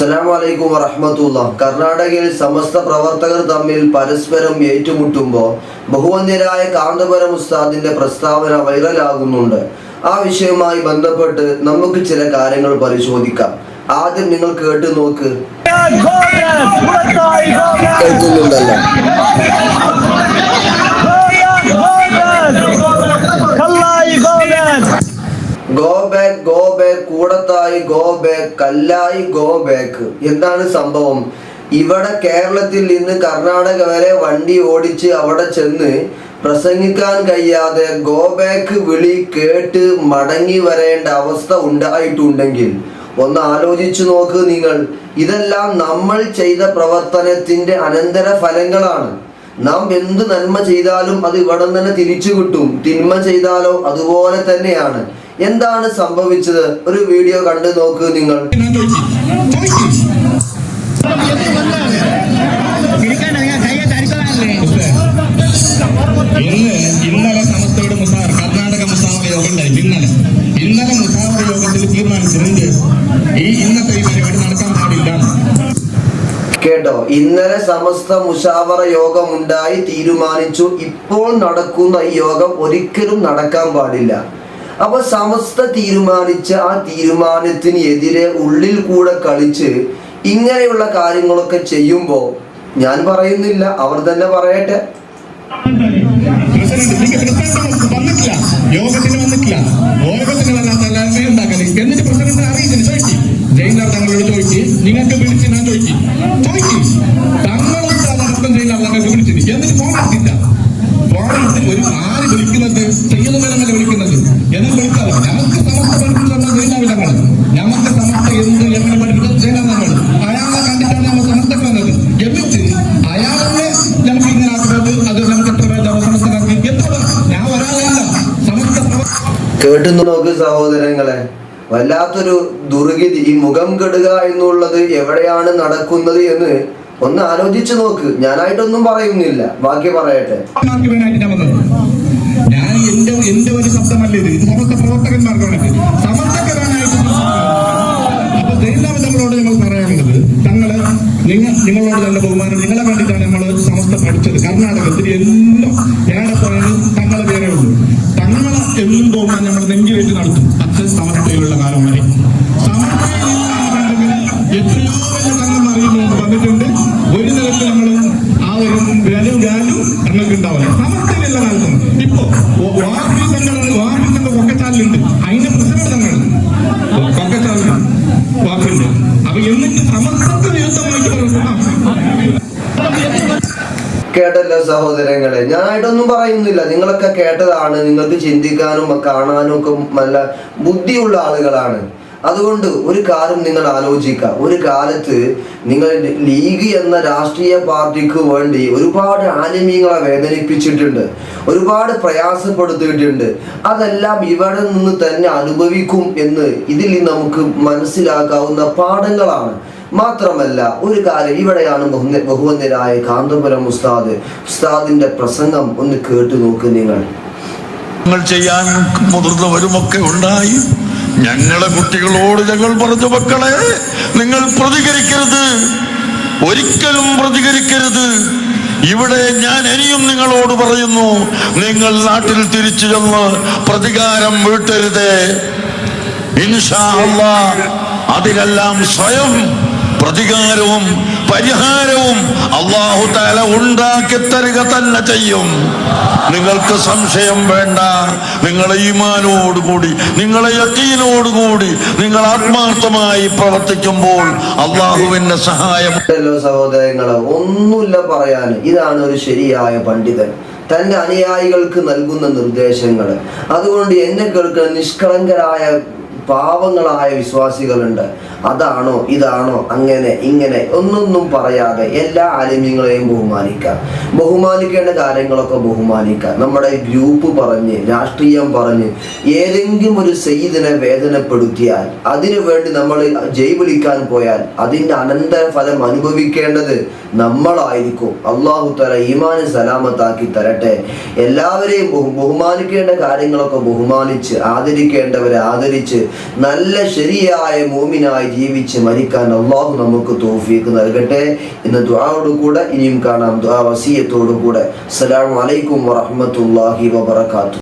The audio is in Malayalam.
അസ്സലാമലൈക്കും വറഹമത്തുള്ള. കർണാടകയിൽ സമസ്ത പ്രവർത്തകർ തമ്മിൽ പരസ്പരം ഏറ്റുമുട്ടുമ്പോൾ ബഹുവന്യരായ കാന്തപുരം ഉസ്താദിന്റെ പ്രസ്താവന വൈറലാകുന്നുണ്ട്. ആ വിഷയവുമായി ബന്ധപ്പെട്ട് നമുക്ക് ചില കാര്യങ്ങൾ പരിശോധിക്കാം. ആദ്യം നിങ്ങൾ കേട്ടു നോക്ക്. കേൾക്കുന്നുണ്ടല്ലോ. കല്ലായി ഗോ ബാക്ക് എന്താണ് സംഭവം? ഇവിടെ കേരളത്തിൽ നിന്ന് കർണാടക വരെ വണ്ടി ഓടിച്ച് അവിടെ ചെന്ന് പ്രസംഗിക്കാൻ കഴിയാതെ ഗോ ബാക്ക് വിളി കേട്ട് മടങ്ങി വരേണ്ട അവസ്ഥ ഉണ്ടായിട്ടുണ്ടെങ്കിൽ ഒന്ന് ആലോചിച്ചു നോക്ക് നിങ്ങൾ. ഇതെല്ലാം നമ്മൾ ചെയ്ത പ്രവർത്തനത്തിന്റെ അനന്തര ഫലങ്ങളാണ് നാം എന്ത് നന്മ ചെയ്താലും അത് ഇവിടെ തന്നെ തിരിച്ചു കിട്ടും. തിന്മ ചെയ്താലോ അതുപോലെ തന്നെയാണ്. എന്താണ് സംഭവിച്ചത്? ഒരു വീഡിയോ കണ്ടു നോക്ക് നിങ്ങൾ. ഇന്നലെ സമസ്തയുടെ മുസാർ കർണാടക മുസാവറ യോഗം ഉണ്ടായി ഇന്നലെ. ഇന്നലെ മുസാവറ യോഗത്തിൽ തീരുമാനിച്ചിട്ടുണ്ട്. ഈ ഇന്നത്തെ ഈ പരിപാടി നടക്കാൻ പാടില്ല. കേട്ടോ ഇന്നലെ സമസ്ത മുഷാവറ യോഗം ഉണ്ടായി തീരുമാനിച്ചു. ഇപ്പോൾ നടക്കുന്ന ഈ യോഗം ഒരിക്കലും നടക്കാൻ പാടില്ല. അപ്പൊ സമസ്ത തീരുമാനിച്ച ആ തീരുമാനത്തിന് എതിരെ ഉള്ളിൽ കൂടെ കളിച്ച് ഇങ്ങനെയുള്ള കാര്യങ്ങളൊക്കെ ചെയ്യുമ്പോ ഞാൻ പറയുന്നില്ല അവർ തന്നെ പറയട്ടെ യോഗത്തിന് വന്നിട്ടില്ല വരാത്ത എന്നിട്ട് ചോദിച്ചു ചോദിച്ചു നിങ്ങൾക്ക് വിളിച്ച് ഞാൻ ചോദിച്ചു കേട്ടു നോക്ക് സഹോദരങ്ങളെ. വല്ലാത്തൊരു ദുർഗതി ഈ മുഖം കെടുക എന്നുള്ളത് എവിടെയാണ് നടക്കുന്നത് എന്ന് ഒന്ന് ആലോചിച്ചു നോക്ക്. ഞാനായിട്ടൊന്നും പറയുന്നില്ല. ബാക്കി പറയട്ടെ. ഞാൻ ഇത്. നിങ്ങൾ നിങ്ങളോട് നല്ല ബഹുമാനം നിങ്ങളെ വേണ്ടിയിട്ടാണ് നമ്മൾ സമസ്ത പഠിച്ചത്. കർണാടകത്തിൽ എല്ലാം എവിടെ പോയാലും തങ്ങളെ എന്നും ബഹുമാനം നമ്മൾ നെഞ്ചിലേറ്റ് നടത്തും. പത്ത് സമസ്തയിലുള്ള കാലം വരെ എത്രയോ തങ്ങൾ വന്നിട്ടുണ്ട്. ഒരു തരത്തിൽ നമ്മൾ ആ ഒരു വാല്യൂ വാല്യൂ ഞങ്ങൾക്ക് ഉണ്ടാവില്ല. സമസ്തയിലുള്ള കാലത്തും. ഇപ്പോ വാർഡ് സംഘടന വാർഡ് സംഘ കൊക്കച്ചാലിലുണ്ട് അതിന്റെ പ്രസിഡന്റ് തങ്ങൾ കൊക്കച്ചാലിന് വാക്കുണ്ട് അപ്പൊ എന്നിട്ട് കേട്ടല്ലോ സഹോദരങ്ങളെ. ഞാനായിട്ടൊന്നും പറയുന്നില്ല. നിങ്ങളൊക്കെ കേട്ടതാണ്. നിങ്ങൾക്ക് ചിന്തിക്കാനും കാണാനും ഒക്കെ നല്ല ബുദ്ധിയുള്ള ആളുകളാണ്. അതുകൊണ്ട് ഒരു കാര്യം നിങ്ങൾ ആലോചിക്കുക. ഒരു കാലത്ത് നിങ്ങൾ ലീഗ് എന്ന രാഷ്ട്രീയ പാർട്ടിക്ക് വേണ്ടി ഒരുപാട് ആലിമീങ്ങളെ വേദനിപ്പിച്ചിട്ടുണ്ട്. ഒരുപാട് പ്രയാസപ്പെടുത്തിയിട്ടുണ്ട്. അതെല്ലാം ഇവിടെ നിന്ന് തന്നെ അനുഭവിക്കും എന്ന് ഇതിൽ നമുക്ക് മനസ്സിലാക്കാവുന്ന പാഠങ്ങളാണ്. മാത്രമല്ല ഒരു കാലം ഇവിടെയാണ് ബഹുവന്ദരായ കാന്തപുരം ഉസ്താദ്. ഉസ്താദിന്റെ പ്രസംഗം ഒന്ന് കേട്ടു നോക്ക് നിങ്ങൾ. ഞങ്ങൾ ചെയ്യാൻ മുതിർന്നവരുമൊക്കെ ഉണ്ടായി. ഞങ്ങളെ കുട്ടികളോട് ഞങ്ങൾ പറഞ്ഞു മക്കളെ നിങ്ങൾ പ്രതികരിക്കരുത്. ഒരിക്കലും പ്രതികരിക്കരുത്. ഇവിടെ ഞാൻ ഇനിയും നിങ്ങളോട് പറയുന്നു നിങ്ങൾ നാട്ടിൽ തിരിച്ചു ചെന്ന് പ്രതികാരം വീട്ടരുതേ. ഇൻഷാ അതിനെല്ലാം സ്വയം പ്രതികാരവും പരിഹാരവും അള്ളാഹു താല ഉണ്ടാക്കി തരിക തന്നെ ചെയ്യും. നിങ്ങൾക്ക് സംശയം വേണ്ട. നിങ്ങളെ ഈമാനോടുകൂടി നിങ്ങളെ യക്കീനോടുകൂടി നിങ്ങൾ ആത്മാർത്ഥമായി പ്രവർത്തിക്കുമ്പോൾ അള്ളാഹുവിന്റെ സഹായം സഹോദരങ്ങളെ ഒന്നുമില്ല പറയാൻ. ഇതാണ് ഒരു ശരിയായ പണ്ഡിതൻ. തന്റെ അനുയായികൾക്ക് നൽകുന്ന നിർദ്ദേശങ്ങൾ. അതുകൊണ്ട് എന്നെ കേൾക്കുന്ന നിഷ്കളങ്കരായ പാവങ്ങളായ വിശ്വാസികളുണ്ട്. അതാണോ ഇതാണോ അങ്ങനെ ഇങ്ങനെ ഒന്നൊന്നും പറയാതെ എല്ലാ ആലിമ്യങ്ങളെയും ബഹുമാനിക്കാം. ബഹുമാനിക്കേണ്ട കാര്യങ്ങളൊക്കെ ബഹുമാനിക്കാം. നമ്മുടെ ഗ്രൂപ്പ് പറഞ്ഞ് രാഷ്ട്രീയം പറഞ്ഞ് ഏതെങ്കിലും ഒരു സെയ്ദിനെ വേദനപ്പെടുത്തിയാൽ അതിനു വേണ്ടി നമ്മൾ ജയ് വിളിക്കാൻ പോയാൽ അതിന്റെ അനന്തരഫലം അനുഭവിക്കേണ്ടത് നമ്മളായിരിക്കും. അള്ളാഹു തല ഈമാന് സലാമത്താക്കി തരട്ടെ. എല്ലാവരെയും ബഹുമാനിക്കേണ്ട കാര്യങ്ങളൊക്കെ ബഹുമാനിച്ച് ആദരിക്കേണ്ടവരെ ആദരിച്ച് നല്ല ശരിയായ മോമിനായി ജീവിച്ച് മരിക്കാൻ അള്ളാഹു നമുക്ക് തോഫീക്ക് നൽകട്ടെ ഇന്ന് ദുആയോട് കൂടെ ഇനിയും കാണാം. ദുആ വസീയത്തോടു കൂടെ. അസ്സലാമു അലൈക്കും വറഹ്മത്തുള്ളാഹി വബറകാതുഹു.